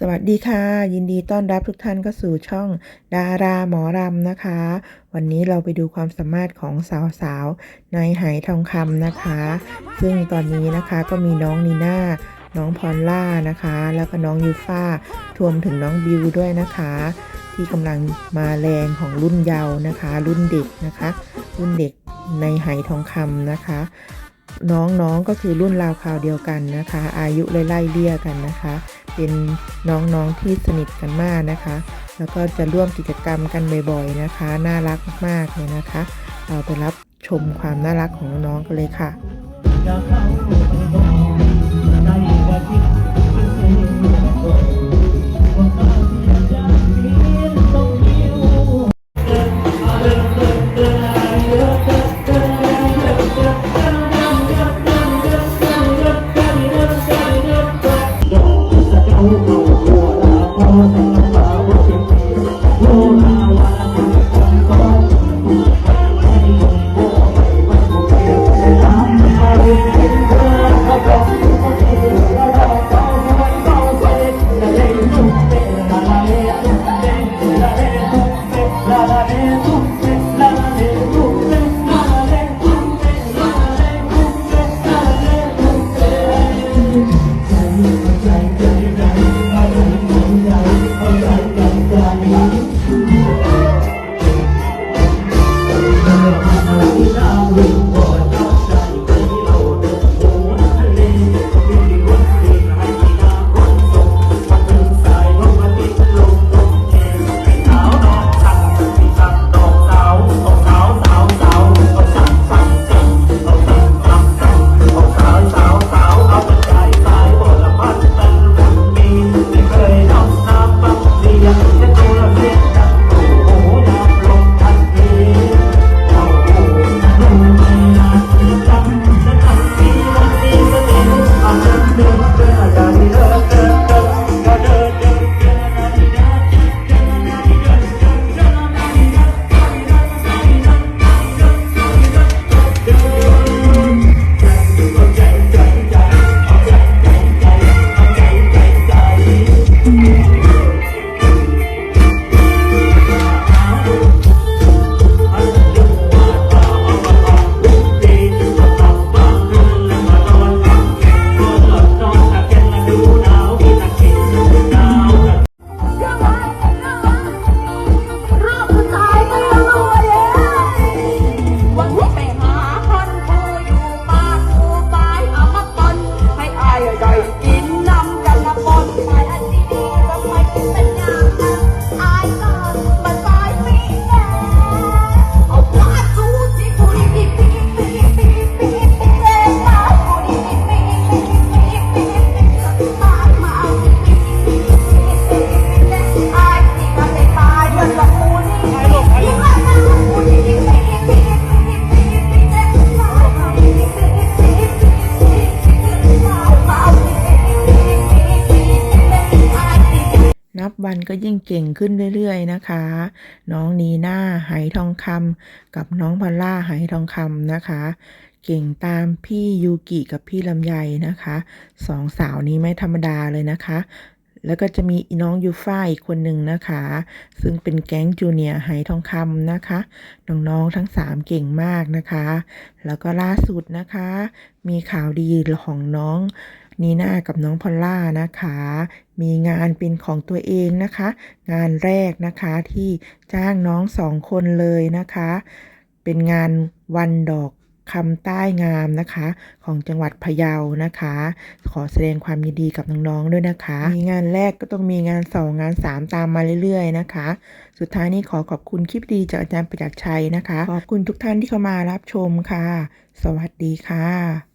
สวัสดีค่ะ ยินดีต้อนรับทุกท่านเข้าสู่ช่องดาราหมอรำนะคะ วันนี้เราไปดูความสามารถของสาวๆในไหทองคำนะคะ ซึ่งตอนนี้นะคะก็มีน้องนีน่าน้องพอลล่านะคะ แล้วก็น้องยูฟ่ารวมถึงน้องบิวด้วยนะคะ ที่กำลังมาแรงของรุ่นเยาว์นะคะ รุ่นเด็กนะคะ รุ่นเด็กในไหทองคำนะคะ น้องๆก็คือรุ่นราวคราวเดียวกันนะคะ อายุไล่ๆเลี่ยกันนะคะ เป็นน้องๆที่สนิทกันมากนะคะ แล้วก็จะร่วมกิจกรรมกันบ่อยๆนะคะ น่ารักมากๆเลยนะคะ เราไปรับชมความน่ารักของน้องๆกันเลยค่ะ วันก็ยิ่งเก่งขึ้นเรื่อยๆนะคะ น้องนีน่าไหทองคำกับน้องพอลล่าไหทองคำนะคะ เก่งตามพี่ยูกิกับพี่ลำไยนะคะสองสาวนี้ไม่ธรรมดาเลยนะคะแล้วก็จะมีน้องยูฟ่าอีกคนหนึ่งนะคะ ซึ่งเป็นแก๊งจูเนียร์ไหทองคำนะคะ น้องๆทั้งสามเก่งมากนะคะ แล้วก็ล่าสุดนะคะ มีข่าวดีของน้อง นีน่ากับน้องพอลล่านะคะ มีงานเป็นของตัวเองนะคะ งานแรกนะคะที่จ้างน้องสองคนเลยนะคะ เป็นงานวันดอกคำใต้งามนะคะ ของจังหวัดพะเยานะคะ ขอแสดงความยินดีกับน้องๆด้วยนะคะ มีงานแรกก็ต้องมีงานสองงานสามตามมาเรื่อยๆนะคะ สุดท้ายนี้ขอขอบคุณคลิปดีจากอาจารย์ประจักษ์ชัยนะคะ ขอบคุณทุกท่านที่เข้ามารับชมค่ะ สวัสดีค่ะ